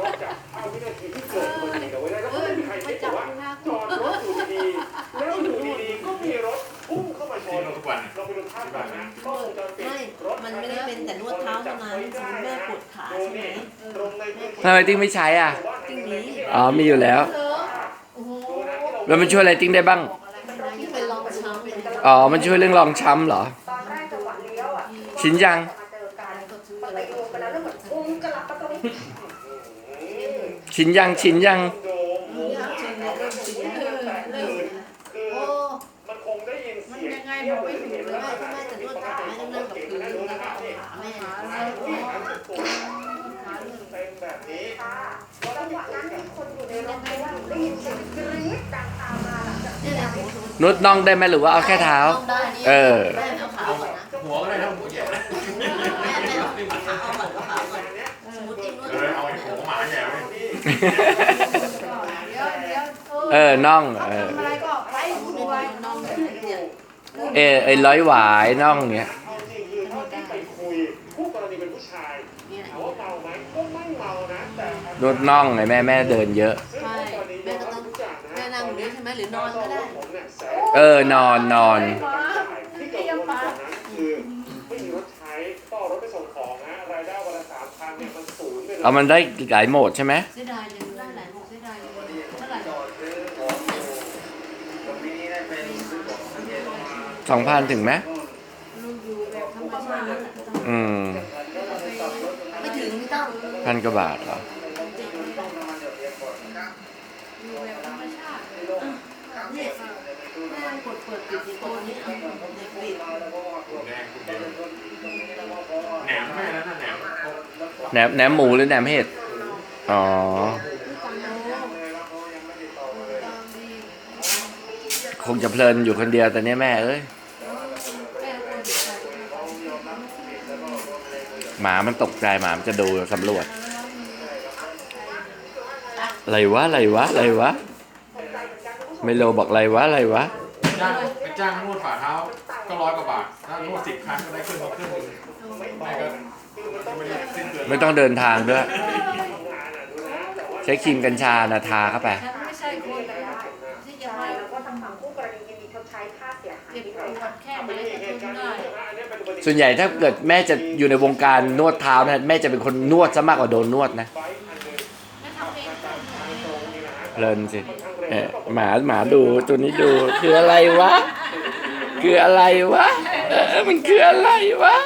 รถจับภาพวินาทีที่เกิดอุบัติเหตุเอาไว้ได้แล้วก็ไม่มีใครคิดว่าจอดรถอยู่ดีๆแล้วอยู่ดีๆก็มีรถพุ่งเข้ามาชที่นเราทุกวันเราไปดูภาพก่อนนะกล้องวงจรปิดไม่รถมันไม่ได้เป็นแต่นวดเท้าเท่านั้นสมมติแม่ปวดขาใช่ไหมตรงในพื้นที่ทำไมติ้งไม่ใช้อะติ้งนี้ อ๋อมีอยู่แล้วเหรอโอ้โหแล้วมันช่วยอะไรติ้งได้บ้าง ที่เป็นรองช้ำเป็นอ๋อ มันช่วยเรื่องรองช้ำเหรอ ตอนแรกจังหวะเลี้ยวอะชินยัง มาเจอกันก็ซื้อพออะไรไปรวมกันแล้วแล้วเหมือนพุ่งกระลับประตู ชินยังชินยังมันคงได้ยินเสียงมันยังไงบอกไม่ถูกเลยว่าถ้าแม่จะนวดขาแม่ต้องนั่งกับพื้นแล้วก็เอาขาแม่เป็นแบบนี้ค่ะจังหวะนั้นมีคนอยู่ในรถเพราะว่าได้ยินเสียงกรี๊ดดังตามมาหลังจากที่นุดน่องได้ไหมหรือว่าเอาแค่เท้า เออ เดี๋ยวเดี๋ยวเออน่องเออทำอะไรก็ไปสมมดูติไว้เป็นน้องแบบเนี่ยเออไอ้ร้อยหวายน่องเนี้ยเอาจริงคือเท่าที่ไปคุยคู่กรณีเป็นผู้ชายเนี่ยถามว่าเมาไหมก็ไม่เมานะแต่นวดน่องไงแม่แม่เดินเยอะซึ่งคู่กรณียอมรับทุกอย่างนะแม่นั่งอย่างนี้ใช่ไหมหรือนอนก็ได้ผมเนี่ยแสเออนอนนอน สามพันเนี่ยมันสูงไปเลยเอามันได้หลายโหมดใช่ไหมเสียดายยังได้หลายหกเสียดายยังเท่าไหร่สองพันถึงไหมลูกอยู่แบบธรรมชาติอืมไม่ถึงไม่ต้องพันกว่าบาทเหรออยู่แบบธรรมชาติเนี่ยแม่กดเปิดปิดที่ตัวนี้เอาเด็กปิด แดงคุณเดียวแหนมแม่แล้วนะ แหนมแหนมแหนมหมูหรือแหนมเห็ด อ๋อ คงจะเพลินอยู่คนเดียวแต่เนี้ยแม่เอ้ย หมามันตกใจหมามันจะดูสำรวจ อะไรวะอะไรวะอะไรวะ ไมโลบอกอะไรวะอะไรวะ จ้างไปจ้างนวดฝ่าเท้า ก็ร้อยกว่าบาท ถ้านวดสิบครั้งก็ได้ขึ้นมาครึ่งนึงไม่ก็ไม่ได้สิ้นเดือนไม่ต้องเดินทางด้วย ใช้ครีมกัญชานะทาเข้าไป ฉันไม่ใช่คนที่จะใช่มาแล้วก็ทางฝั่งคู่กรณียินดีชดใช้ค่าเสียหายเจ็บที่ปให้วดแค่ไหนก็ทนได้ส่วนใหญ่ถ้าเกิดแม่จะอยู่ในวงการนวดเท้านะแม่จะเป็นคนนวดซะมากกว่าโดนนวดนะ แม่ทำเองได้เพลินสิเอ๊ะหมาหมาดูตัวนี้ดู คืออะไรวะ คืออะไรวะ เออ มันคืออะไรวะ